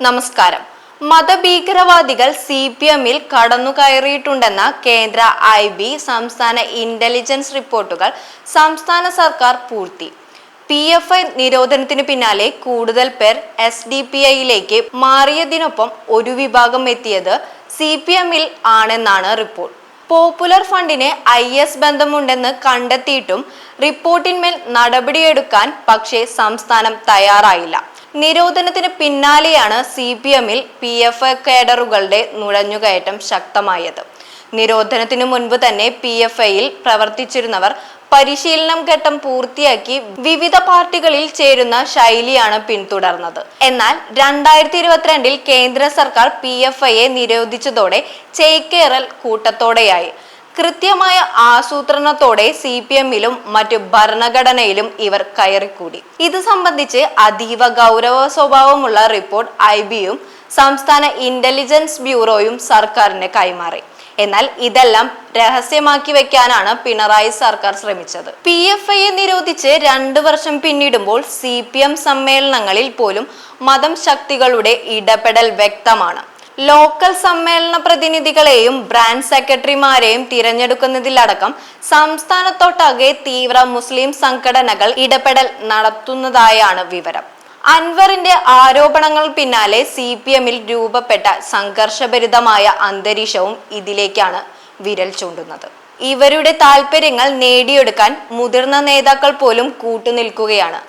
നമസ്കാരം. മതഭീകരവാദികൾ C P എമ്മിൽ കടന്നുകയറിയിട്ടുണ്ടെന്ന കേന്ദ്ര ഐ ബി സംസ്ഥാന ഇന്റലിജൻസ് റിപ്പോർട്ടുകൾ സംസ്ഥാന സർക്കാർ പൂർത്തി പി എഫ് ഐ നിരോധനത്തിന് പിന്നാലെ കൂടുതൽ പേർ എസ് ഡി പി ഐയിലേക്ക് മാറിയതിനൊപ്പം ഒരു വിഭാഗം എത്തിയത് സി പി എമ്മിൽ ആണെന്നാണ് റിപ്പോർട്ട്. പോപ്പുലർ ഫണ്ടിന് ഐ എസ് ബന്ധമുണ്ടെന്ന് കണ്ടെത്തിയിട്ടും റിപ്പോർട്ടിന്മേൽ നടപടിയെടുക്കാൻ പക്ഷേ സംസ്ഥാനം തയ്യാറായില്ല. നിരോധനത്തിന് പിന്നാലെയാണ് സി പി എമ്മിൽ പി എഫ് കേഡറുകളുടെ നുഴഞ്ഞുകയറ്റം ശക്തമായത്. നിരോധനത്തിനു മുൻപ് തന്നെ പി എഫ് ഐയിൽ പ്രവർത്തിച്ചിരുന്നവർ പരിശീലനം ഘട്ടം പൂർത്തിയാക്കി വിവിധ പാർട്ടികളിൽ ചേരുന്ന ശൈലിയാണ് പിന്തുടർന്നത്. എന്നാൽ രണ്ടായിരത്തി ഇരുപത്തിരണ്ടിൽ കേന്ദ്ര സർക്കാർ പി എഫ് ഐയെ നിരോധിച്ചതോടെ ചേക്കേറൽ കൂട്ടത്തോടെയായി. കൃത്യമായ ആസൂത്രണത്തോടെ സി പി എമ്മിലും മറ്റു ഭരണഘടനയിലും ഇവർ കയറിക്കൂടി. ഇത് സംബന്ധിച്ച് അതീവ ഗൗരവ സ്വഭാവമുള്ള റിപ്പോർട്ട് ഐ ബിയും സംസ്ഥാന ഇന്റലിജൻസ് ബ്യൂറോയും സർക്കാരിന് കൈമാറി. എന്നാൽ ഇതെല്ലാം രഹസ്യമാക്കി വെക്കാനാണ് പിണറായി സർക്കാർ ശ്രമിച്ചത്. പി എഫ് ഐയെ നിരോധിച്ച് രണ്ടു വർഷം പിന്നിടുമ്പോൾ സി പി എം സമ്മേളനങ്ങളിൽ പോലും മതം ശക്തികളുടെ ഇടപെടൽ വ്യക്തമാണ്. ലോക്കൽ സമ്മേളന പ്രതിനിധികളെയും ബ്രാഞ്ച് സെക്രട്ടറിമാരെയും തിരഞ്ഞെടുക്കുന്നതിലടക്കം സംസ്ഥാനത്തൊട്ടാകെ തീവ്ര മുസ്ലിം സംഘടനകൾ ഇടപെടൽ നടത്തുന്നതായാണ് വിവരം. അൻവറിന്റെ ആരോപണങ്ങൾ പിന്നാലെ സി പി എമ്മിൽ രൂപപ്പെട്ട സംഘർഷഭരിതമായ അന്തരീക്ഷവും ഇതിലേക്കാണ് വിരൽ ചൂണ്ടുന്നത്. ഇവരുടെ താല്പര്യങ്ങൾ നേടിയെടുക്കാൻ മുതിർന്ന നേതാക്കൾ പോലും കൂട്ടുനിൽക്കുകയാണ്.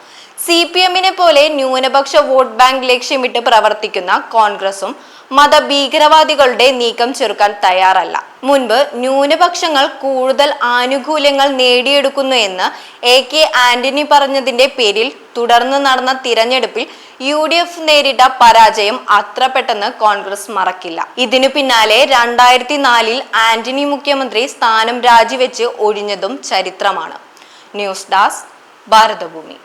സി പി എമ്മിനെ പോലെ ന്യൂനപക്ഷ വോട്ട് ബാങ്ക് ലക്ഷ്യമിട്ട് പ്രവർത്തിക്കുന്ന കോൺഗ്രസും മതഭീകരവാദികളുടെ നീക്കം ചെറുക്കാൻ തയ്യാറല്ല. മുൻപ് ന്യൂനപക്ഷങ്ങൾ കൂടുതൽ ആനുകൂല്യങ്ങൾ നേടിയെടുക്കുന്നു എന്ന് എ കെ ആന്റണി പറഞ്ഞതിന്റെ പേരിൽ തുടർന്ന് നടന്ന തിരഞ്ഞെടുപ്പിൽ യു ഡി എഫ് നേരിട്ട പരാജയം അത്ര പെട്ടെന്ന് കോൺഗ്രസ് മറക്കില്ല. ഇതിനു പിന്നാലെ രണ്ടായിരത്തി നാലിൽ ആന്റണി മുഖ്യമന്ത്രി സ്ഥാനം രാജിവെച്ച് ഒഴിഞ്ഞതും ചരിത്രമാണ്. ന്യൂസ് ഡാസ് ഭാരതഭൂമി.